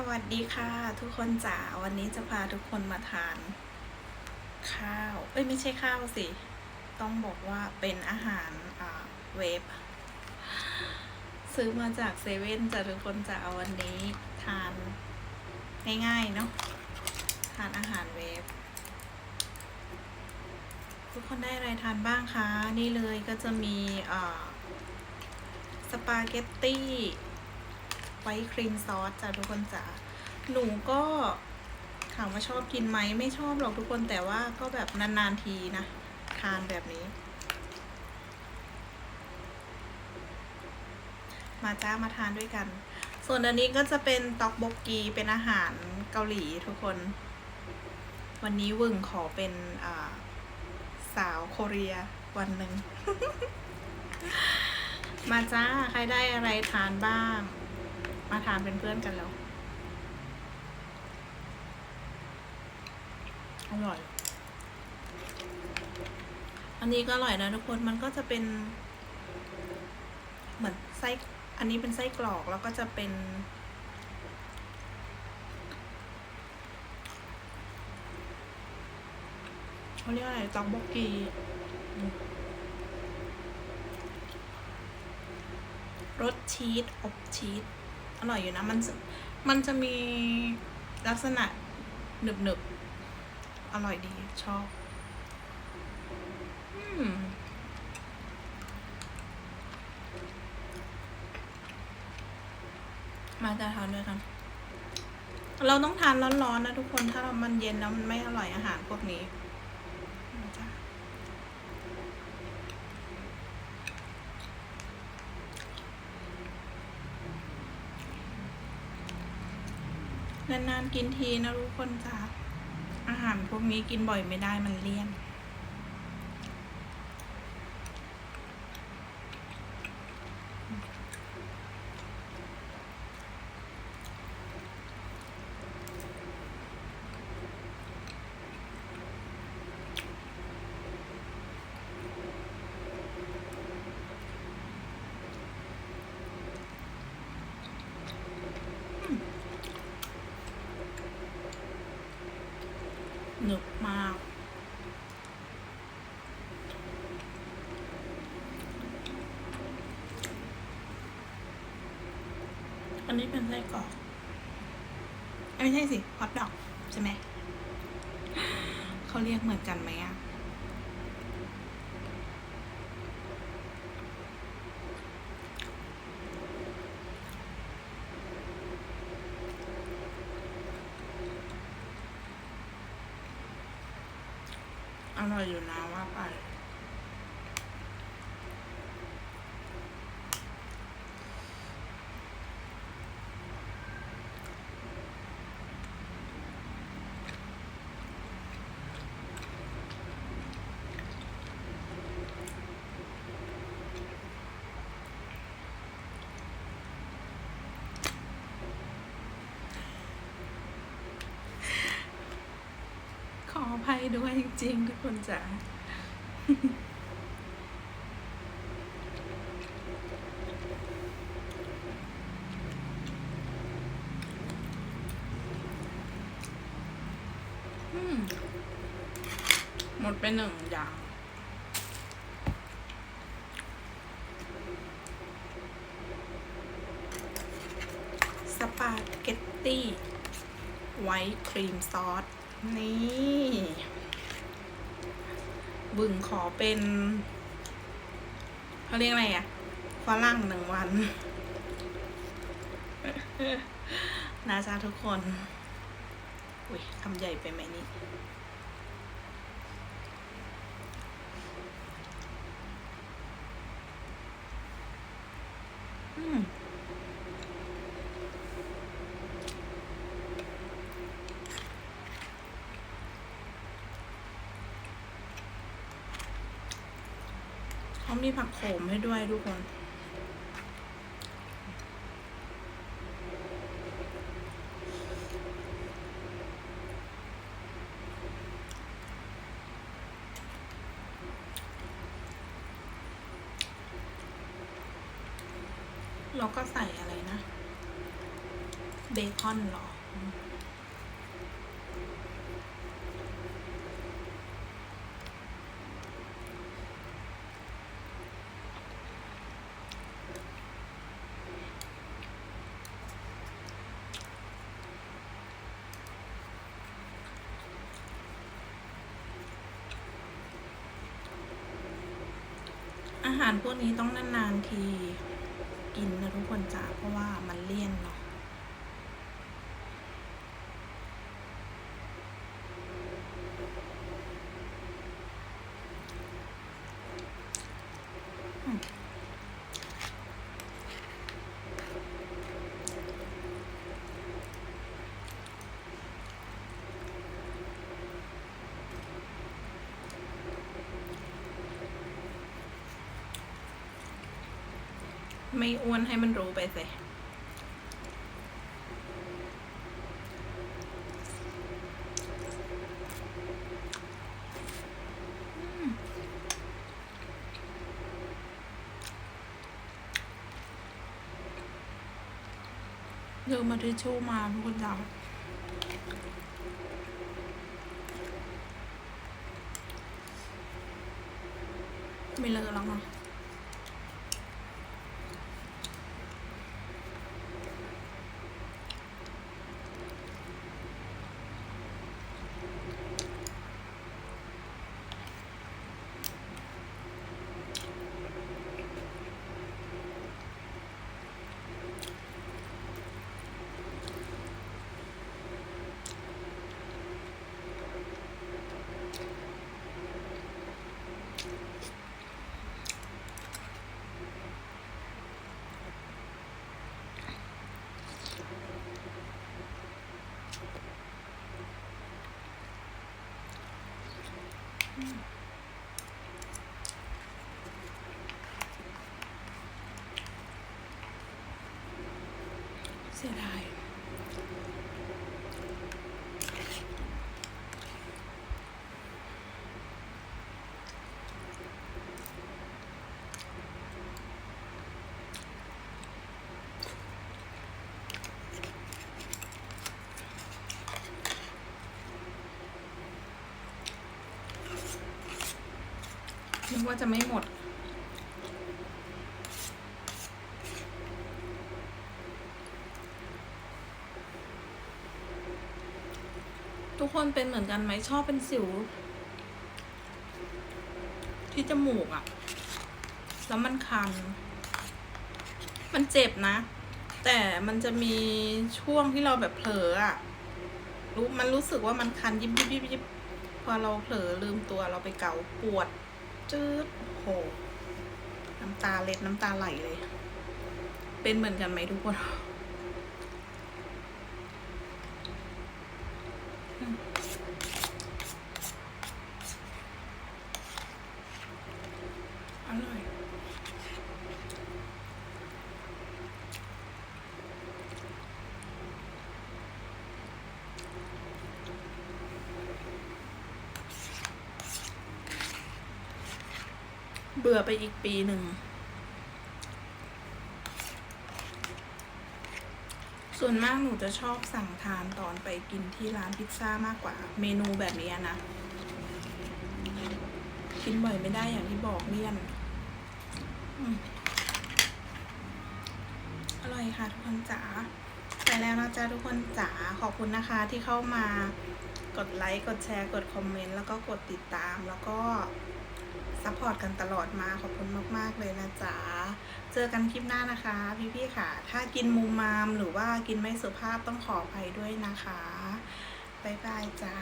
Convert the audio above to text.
สวัสดีค่ะทุกคนจ๋าวันนี้จะพาทุกคนมาทาน ข้าว เอ้ย ไม่ใช่ข้าวสิ ต้องบอกว่าเป็นอาหารเวฟซื้อมาจากเซเว่นจ้ะทุกคนจ๋าวันนี้ทานง่ายๆเนาะทานอาหารเวฟทุกคนได้อะไรทานบ้างคะ นี่เลยก็จะมีสปาเกตตี้ ไว้ครีมซอสจ้ะทุกคนจ๋าหนูก็ถามว่าชอบกินไหมไม่ชอบหรอกทุกคนแต่ว่าก็แบบนานๆทีนะ ทานแบบนี้ มาจ้ามาทานด้วยกัน ส่วนอันนี้ก็จะเป็นต็อกบกกีเป็นอาหารเกาหลีทุกคน วันนี้วึงขอเป็นาสาวโคเรียวันหนึ่ง มาจ้าใครได้อะไรทานบ้าง มาทานเป็นเพื่อนกันแล้ว อร่อย อันนี้ก็อร่อยนะทุกคน มันก็จะเป็น เหมือนไส้ อันนี้เป็นไส้กรอกแล้วก็จะเป็น เขาเรียกอะไรตอกบกกีรสชีสอบชีส อร่อยอยู่นะ มันมันจะมีลักษณะหนึบหนึบๆอร่อยดีชอบอืมมาจะทานด้วยกัน เราต้องทานร้อนๆนะทุกคน ถ้ามันเย็นแล้วมันไม่อร่อยอาหารพวกนี้มาจ้ะ นานๆกินทีนะทุกคนจ้ะอาหารพวกนี้กินบ่อยไม่ได้มันเลี่ยนบมาก อันนี้เป็นไส้กรอกไม่ใช่สิฮอทดอกใช่ไหมเขาเรียกเหมือนกันไหมอะอร่อยอยู่นะว่าไป ด้วยจริงๆทุกคนจ๋าหมดไปหนึ่งอย่างสปาเกตตี้ไวท์ครีมซอส นี่ บึงขอเป็นเขาเรียกอะไรอะฝรั่งหนึ่งวันนะจ๊ะทุกคน อุ้ยคำใหญ่ไปไหมนี่ มีผักโขมให้ด้วยทุกคน เราก็ใส่อะไรนะ เบคอนหรอ อาหารพวกนี้ต้องนานๆทีกินนะทุกคนจ้าเพราะว่ามันเลี่ยนเนาะ ไม่อ้วนให้มันรู้ไปสิอืมเลือกมาทิชชู่มาทุกคนจ้าไม่เลอะแล้วเนาะ เสียดาย นึกว่าจะไม่หมด ทุกคนเป็นเหมือนกันไหมชอบเป็นสิว ที่จมูกอะ่ะ แล้วมันคัน มันเจ็บนะ แต่มันจะมีช่วงที่เราแบบเผลออะ่ะรู้มันรู้สึกว่ามันคันยิบยิบยิบยิบพอเราเผลอลืมตัวเราไปเกาปวด จืดโหน้ำตาเล็ดน้ำตาไหลเลย เป็นเหมือนกันไหมทุกคน บื่อไปอีกปีหนึ่ง ส่วนมากหนูจะชอบสั่งทานตอนไปกินที่ร้านพิซซ่ามากกว่า เมนูแบบนี้นะ กินบ่อยไม่ได้อย่างที่บอกเลี่ยนอืมอร่อยค่ะทุกคนจ๋าไปแล้วนะจ๊ะทุกคนจ๋าขอบคุณนะคะที่เข้ามากดไลค์ กดแชร์ กดคอมเมนต์ แล้วก็กดติดตามแล้วก็ ซัพพอร์ตกันตลอดมาขอบคุณมาก ๆ เลยนะจ๊ะ เจอกันคลิปหน้านะคะ พี่ๆค่ะ ถ้ากินมูมามหรือว่ากินไม่สุภาพต้องขออภัยด้วยนะคะ บ๊ายบายจ้า